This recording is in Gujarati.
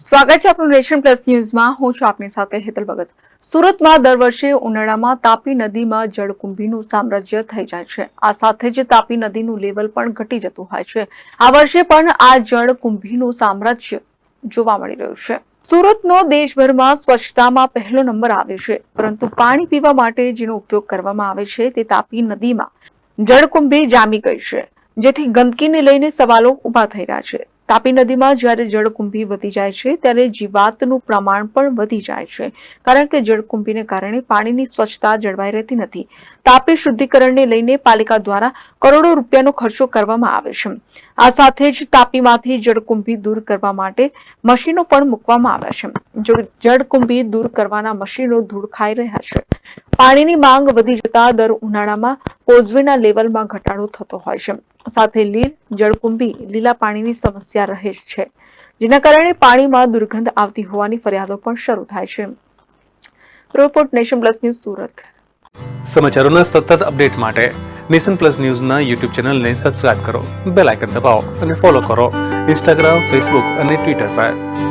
સ્વાગત છે આપણું નેશન પ્લસ ન્યૂઝમાં. હું છું આપની સાથે હેતલ ભગત. સુરતમાં દર વર્ષે ઉનાળામાં તાપી નદીમાં જળકુંભીનું સામ્રાજ્ય થઈ જાય છે. આ સાથે જ તાપી નદીનું લેવલ પણ ઘટી જતું હોય છે. આ વર્ષે પણ આ જળકુંભીનું સામ્રાજ્ય જોવા મળી રહ્યું છે. સુરતનો દેશભરમાં સ્વચ્છતામાં પહેલો નંબર આવે છે. પરંતુ પાણી પીવા માટે જેનો ઉપયોગ કરવામાં આવે છે તે તાપી નદીમાં જળકુંભી જામી ગઈ છે. જેથી ગંદકીને લઈને સવાલો ઊભા થઈ રહ્યા છે. તાપી નદીમાં જ્યારે જળકુંભી વધી જાય છે, ત્યારે જીવાતનું પ્રમાણ પણ વધી જાય છે. કારણ કે જળકુંભીને કારણે પાણીની સ્વચ્છતા જળવાઈ રહેતી નથી. તાપી શુદ્ધિકરણને લઈને પાલિકા દ્વારા કરોડો રૂપિયાનો ખર્ચો કરવામાં આવે છે. આ સાથે જ તાપીમાંથી જળકુંભી દૂર કરવા માટે મશીનો પણ મૂકવામાં આવ્યા છે. જળકુંભી દૂર કરવાના મશીનો ધૂળ ખાઈ રહ્યા છે. પાણીની માંગ વધી જતા દર ઉનાળામાં કોઝવેના લેવલમાં ઘટાડો થતો હોય છે. સાથે લીલ, જળકુંભી, લીલા પાણીની સમસ્યા રહે છે, જેના કારણે પાણીમાં દુર્ગંધ આવતી હોવાની ફરિયાદો પણ શરૂ થાય છે. Report Nation Plus News Surat. સમાચારોના સતત અપડેટ માટે નેશન પ્લસ ન્યૂઝના યુટ્યુબ ચેનલને સબસ્ક્રાઇબ કરો, બેલ આઇકન દબાવો અને ફોલો કરો. ઇન્સ્ટાગ્રામ, ફેસબુક અને ટ્વિટર પર.